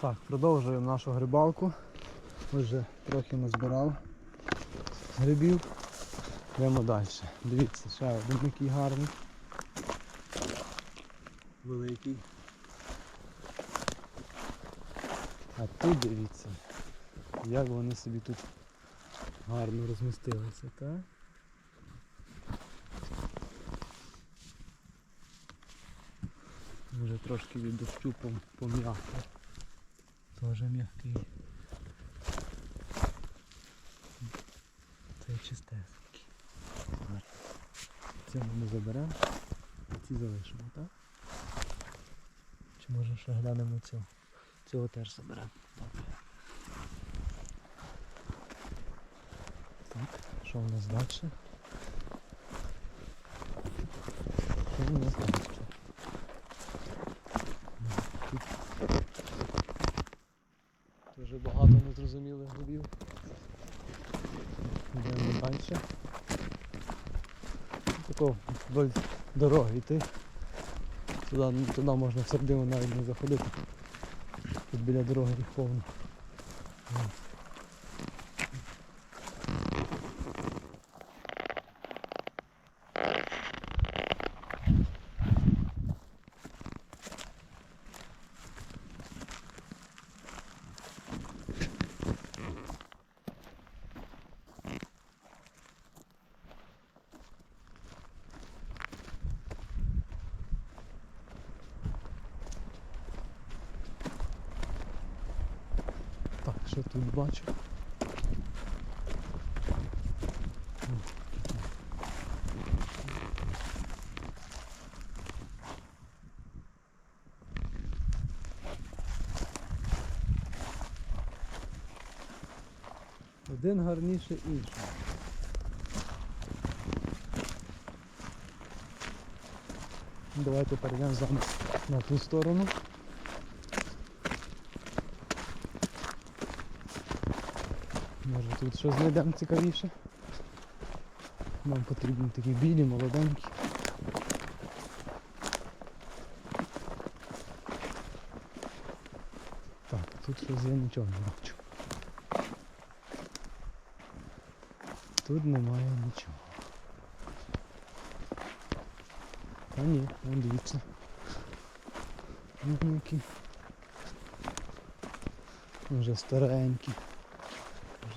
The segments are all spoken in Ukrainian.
Так, продовжуємо нашу грибалку. Ось Вже трохи назбирав грибів. Йдемо далі. Дивіться, ще один який гарний. Великий. А тут дивіться, як вони собі тут гарно розмістилися, так? Вже трошки від дощу пом- Теж м'який. Це чистесенький. Це ми заберемо, ці залишимо, так? Чи може ще глянемо цього? Цього теж заберемо. Добре. Так, що в нас далі? Що в нас далі? Тут дуже багато незрозумілих грибів. Йдемо далі. Тако вдоль дороги йти. Туди, туди можна всередину навіть не заходити. Тут біля дороги їх повно. Що тут бачу? Один гарніше інший. Давайте перейдемо з вами на ту сторону. Може тут щось знайдемо цікавіше. Нам потрібні такі білі, молоденькі. Так, тут щось я нічого не бачу. Тут немає нічого. А ні, вон дивіться. Вон які. Вже старенькі.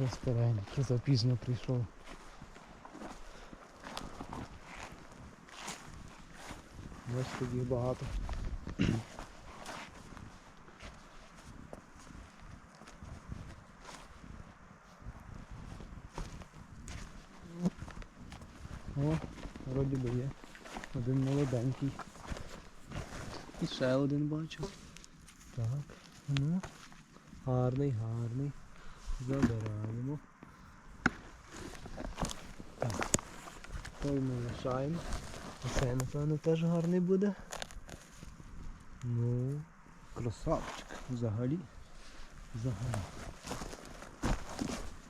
Вже старенький, запізно прийшов. Бачите, їх багато. О, вроді би є. Один молоденький. І ще один бачу. Так, ну. Гарний, гарний. Забираємо. Той ми лишаємо. Оце, напевно, теж гарний буде. Ну, красавчик. Взагалі. Взагалі.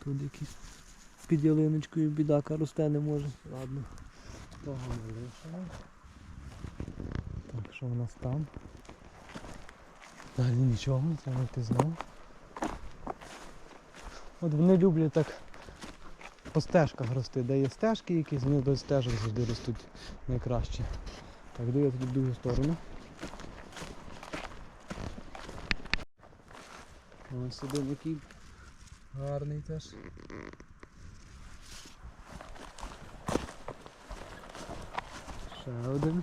Тут якийсь під ялиночкою бідака росте не може. Ладно. Того ми лишаємо. Так, що в нас там? Далі нічого, треба йти знову. От вони люблять так по стежках рости, де є стежки якісь, вони до стежок завжди ростуть найкраще. Так, йду я тоді в другу сторону. Ось один який гарний теж. Ще один.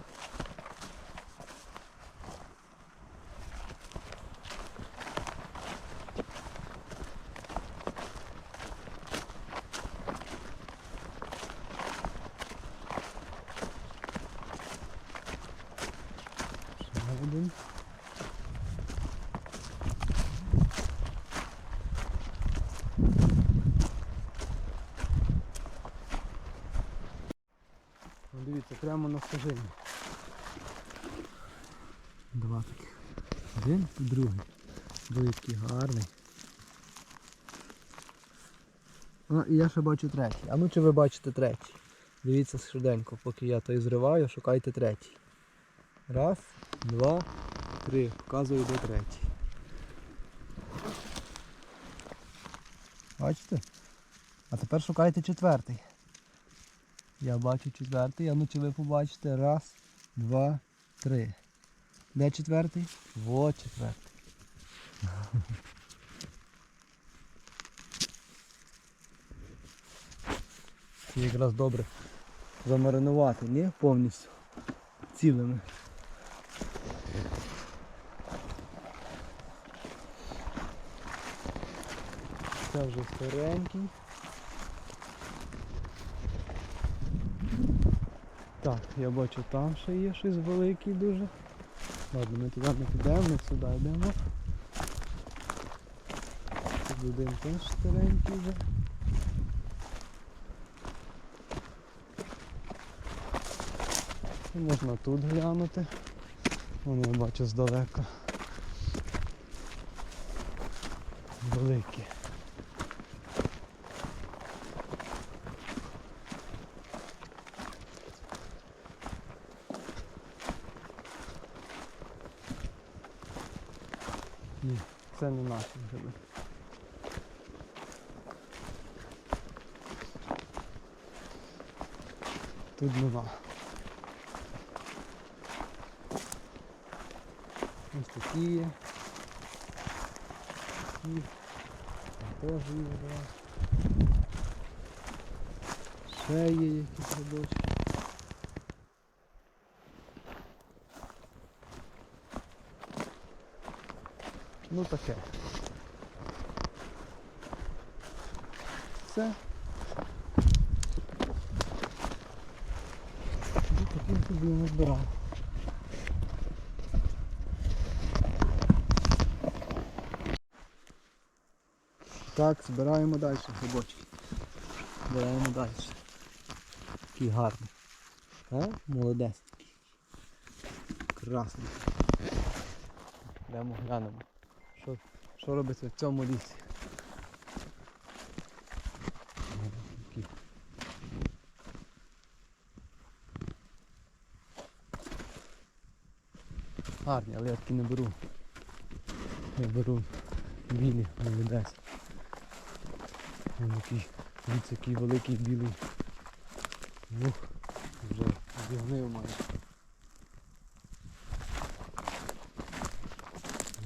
Скажи. Два таких. Один і другий. Великий, гарний. Ну і я ще бачу третій. А ну чи ви бачите третій? Дивіться швиденько, поки я той зриваю, шукайте третій. Раз, два, три. Показую до третій. Бачите? А тепер шукайте четвертий. Я бачу четвертий, а ну чи ви побачите? Раз, два, три. Де четвертий? Во четвертий. Ці якраз добре замаринувати, ні? Повністю. Цілими. Це вже старенький. Так, я бачу там ще є щось великий дуже. Ладно, ми туди не підемо, ми сюди йдемо. Тут один теж старенький вже. І можна тут глянути. Вон я бачу здалека. Великі. Ні, це не наші гриби. Тут нема. Ось такі є. Такі. Теж є. Ще є якісь грибочки. Ну таке. Все. Ну, таким собі не збирав. Так, збираємо далі грибочки. Збираємо далі. Такий гарний. А? Молодець. Красний. Йдемо глянемо. Що, що робиться в цьому лісі? Гарні, але я такі не беру. Я беру білі, не молодець. Він який, дивіться, який великий білий. Ух, вже зігнив майже.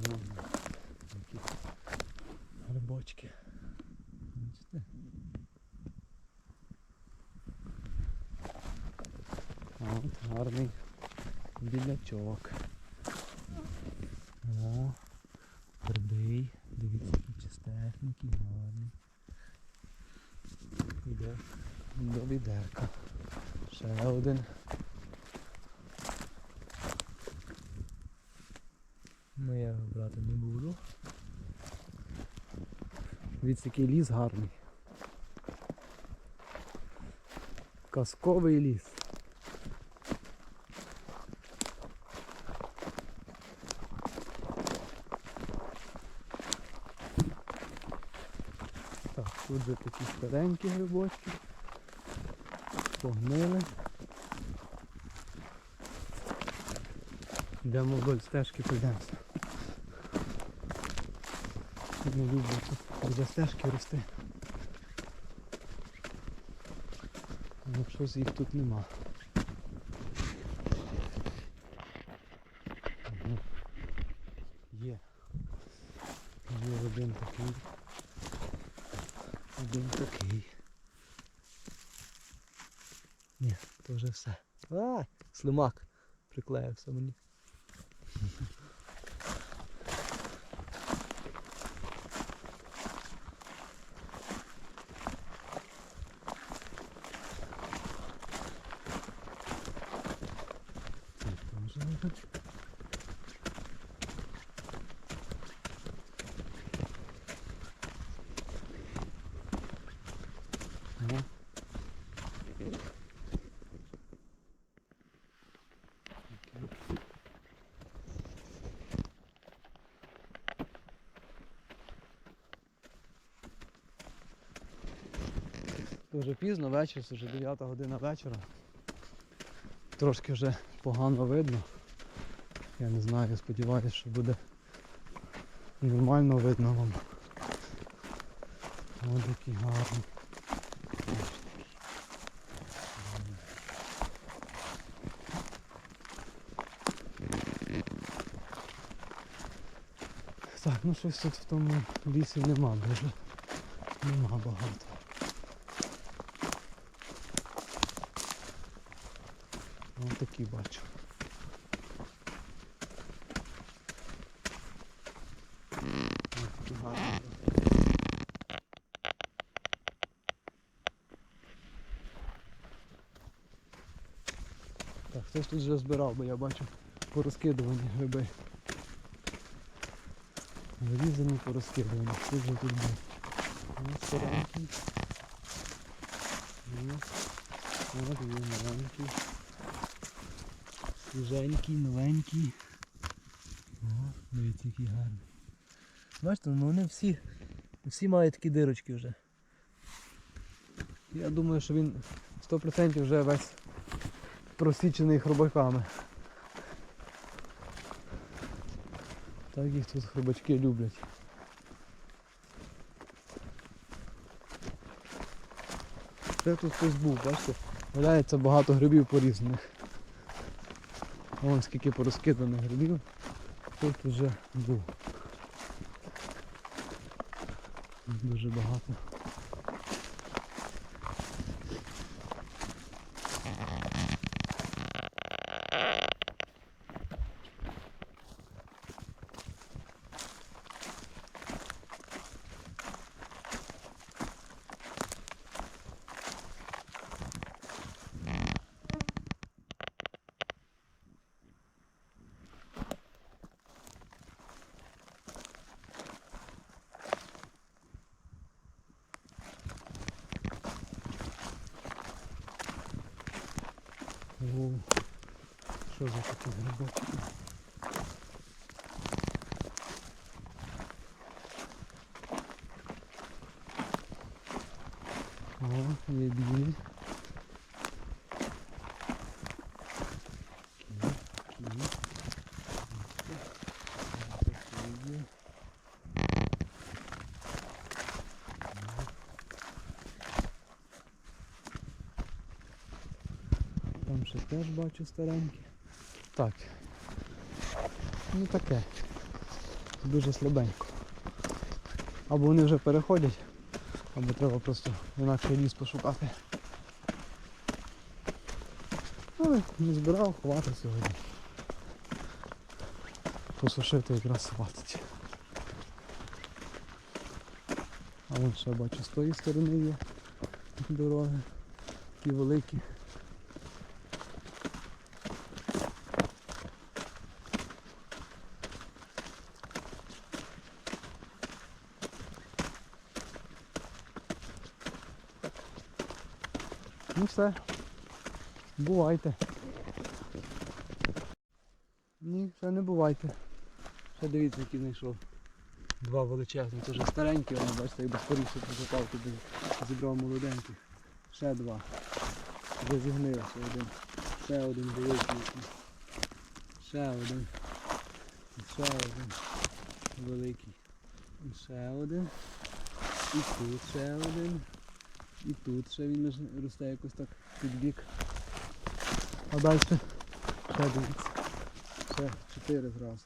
Ну, Такі грибочки. Бачите? От гарний білячок. О, твердий. Дивіться, який чистесенький, гарний. Іде до відерка. Ще один. Ну я брати не буду. Дивіться, який ліс гарний. Казковий ліс. Так, тут же такі старенькі грибочки. Погнили. Йдемо вдоль стежки Не люблю тут біля стежки рости. Ну щось їх тут нема. Ага. Є. Є один такий. Один такий. Ні, то вже все. А, слимак приклеївся мені. Тут теж лежить. Ага. Окей. Дуже пізно вечір, це вже 9 година вечора. Трошки вже погано видно. Я не знаю, сподіваюся, що буде нормально видно вам. Ось такий гарний. Так, ну щось тут в тому лісі нема дуже. Нема багато. Ось такі бачу. Ось. Так, хтось тут вже збирав, бо я бачу порозкидувані гриби. Вирізані, порозкидувані. Хто вже тут був? Ось старенький. Ось. От є маленький. Свіженький, новенький. О, дивіться, який гарний. Бачите, ну вони всі, всі мають такі дирочки вже. Я думаю, що він 100% вже весь просічений хробаками. Так їх тут хробачки люблять. Це тут хтось був, бачите? Валяється багато грибів порізаних. Вон скільки порозкиданих грибів. Тут вже був. Дуже багато. О, що за такі грибочки? О, є білі. Такі, такі. Такі є. Там ще теж бачу старенькі. Так. Ну таке. Дуже слабенько. Або вони вже переходять, або треба просто інакше ліс пошукати. Але не збирав ховати сьогодні. Посушити якраз хватить. А вон ще бачу з тої сторони є дороги. Такі великі. Все. Бувайте. Ні, ще не бувайте. Ще дивіться, які знайшов. Два величезні, вже старенькі, вони бачите, якби скоріше прокопав туди зібрав молоденьких. Ще два. Вже зігнили ще один. Ще один великий. Ще один. Ще один. Великий. І ще один. І тут ще один. І тут ще він росте якось так під бік. А далі ще дивіться. Ще чотири зразу.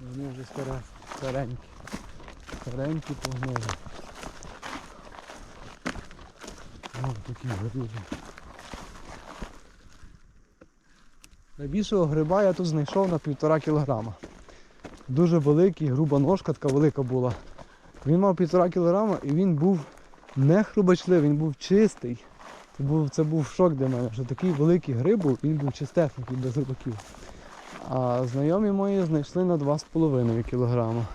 Вони вже старе, старенькі. Старенькі погнули. Ось такі горіли. Найбільшого гриба я тут знайшов на півтора кілограма. Дуже великий, груба ножка така велика була. Він мав півтора кілограма і він був не хрубачливий, він був чистий. Це був, це був шок для мене, що такий великий гриб був, він був чистесенький, без рибаків. А знайомі мої знайшли на 2,5 кілограма.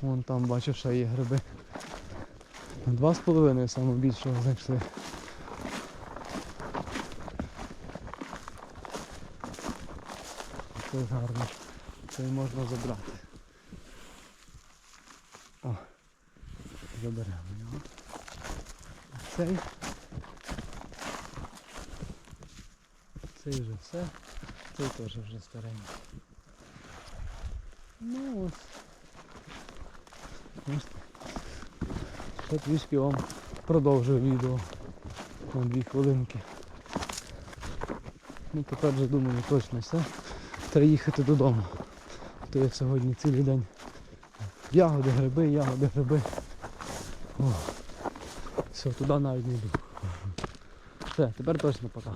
Вон там бачу, ще є гриби. На 2,5 саме знайшли. Це гарно. Це можна забрати. О, заберемо. Цей. Цей вже все. Цей теж вже старенький. Ну ось. Ще трішки вам продовжую відео. На дві хвилинки. Ну тепер вже думаю точно все. Треба їхати додому. То як сьогодні цілий день. Ягоди, гриби, ягоди, гриби. О. Все, туди навіть не йду. Все, тепер точно пока.